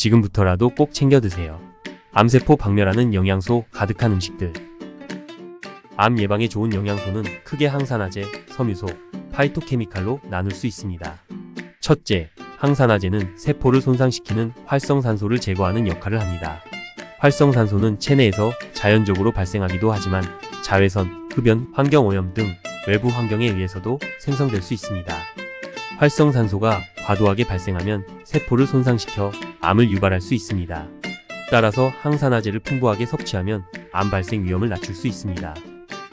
지금부터라도 꼭 챙겨 드세요. 암세포 박멸하는 영양소 가득한 음식들. 암 예방에 좋은 영양소는 크게 항산화제, 섬유소, 파이토케미칼로 나눌 수 있습니다. 첫째, 항산화제는 세포를 손상시키는 활성산소를 제거하는 역할을 합니다. 활성산소는 체내에서 자연적으로 발생하기도 하지만 자외선, 흡연, 환경오염 등 외부 환경에 의해서도 생성될 수 있습니다. 활성산소가 과도하게 발생하면 세포를 손상시켜 암을 유발할 수 있습니다. 따라서 항산화제를 풍부하게 섭취하면 암 발생 위험을 낮출 수 있습니다.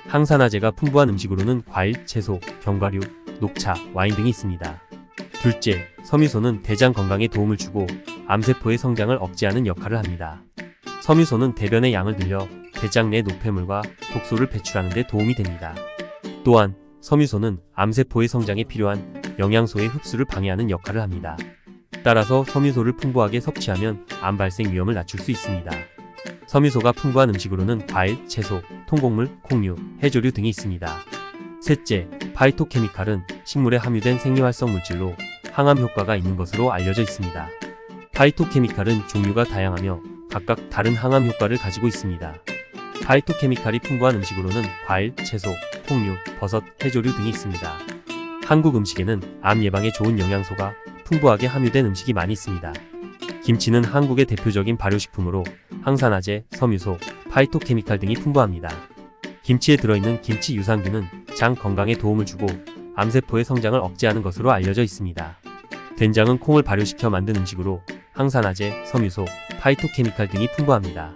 항산화제가 풍부한 음식으로는 과일, 채소, 견과류, 녹차, 와인 등이 있습니다. 둘째, 섬유소는 대장 건강에 도움을 주고 암세포의 성장을 억제하는 역할을 합니다. 섬유소는 대변의 양을 늘려 대장 내 노폐물과 독소를 배출하는 데 도움이 됩니다. 또한 섬유소는 암세포의 성장에 필요한 영양소의 흡수를 방해하는 역할을 합니다. 따라서 섬유소를 풍부하게 섭취하면 암 발생 위험을 낮출 수 있습니다. 섬유소가 풍부한 음식으로는 과일, 채소, 통곡물, 콩류, 해조류 등이 있습니다. 셋째, 파이토케미칼은 식물에 함유된 생리활성 물질로 항암 효과가 있는 것으로 알려져 있습니다. 파이토케미칼은 종류가 다양하며 각각 다른 항암 효과를 가지고 있습니다. 파이토케미칼이 풍부한 음식으로는 과일, 채소, 콩류, 버섯, 해조류 등이 있습니다. 한국 음식에는 암 예방에 좋은 영양소가 풍부하게 함유된 음식이 많이 있습니다. 김치는 한국의 대표적인 발효식품으로 항산화제, 섬유소, 파이토케미칼 등이 풍부합니다. 김치에 들어있는 김치 유산균은 장 건강에 도움을 주고 암세포의 성장을 억제하는 것으로 알려져 있습니다. 된장은 콩을 발효시켜 만든 음식으로 항산화제, 섬유소, 파이토케미칼 등이 풍부합니다.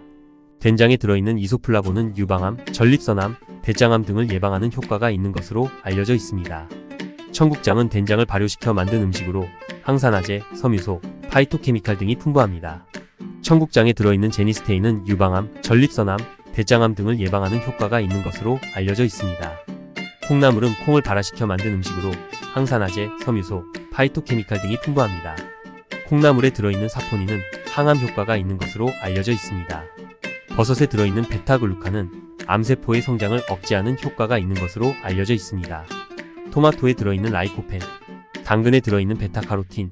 된장에 들어있는 이소플라본은 유방암, 전립선암, 대장암 등을 예방하는 효과가 있는 것으로 알려져 있습니다. 청국장은 된장을 발효시켜 만든 음식으로 항산화제, 섬유소, 파이토케미칼 등이 풍부합니다. 청국장에 들어있는 제니스테인은 유방암, 전립선암, 대장암 등을 예방하는 효과가 있는 것으로 알려져 있습니다. 콩나물은 콩을 발화시켜 만든 음식으로 항산화제, 섬유소, 파이토케미칼 등이 풍부합니다. 콩나물에 들어있는 사포닌은 항암 효과가 있는 것으로 알려져 있습니다. 버섯에 들어있는 베타글루칸은 암세포의 성장을 억제하는 효과가 있는 것으로 알려져 있습니다. 토마토에 들어있는 라이코펜, 당근에 들어있는 베타카로틴,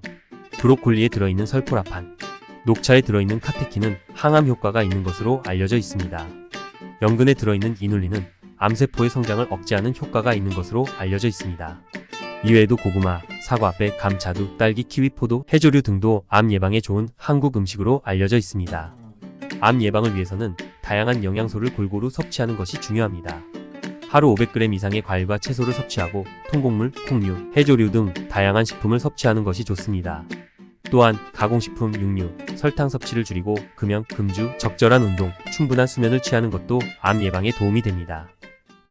브로콜리에 들어있는 설포라판, 녹차에 들어있는 카테킨은 항암 효과가 있는 것으로 알려져 있습니다. 연근에 들어있는 이눌린은 암세포의 성장을 억제하는 효과가 있는 것으로 알려져 있습니다. 이외에도 고구마, 사과, 배, 감, 자두, 딸기, 키위, 포도, 해조류 등도 암 예방에 좋은 한국 음식으로 알려져 있습니다. 암 예방을 위해서는 다양한 영양소를 골고루 섭취하는 것이 중요합니다. 하루 500g 이상의 과일과 채소를 섭취하고 통곡물, 콩류, 해조류 등 다양한 식품을 섭취하는 것이 좋습니다. 또한 가공식품, 육류, 설탕 섭취를 줄이고 금연, 금주, 적절한 운동, 충분한 수면을 취하는 것도 암 예방에 도움이 됩니다.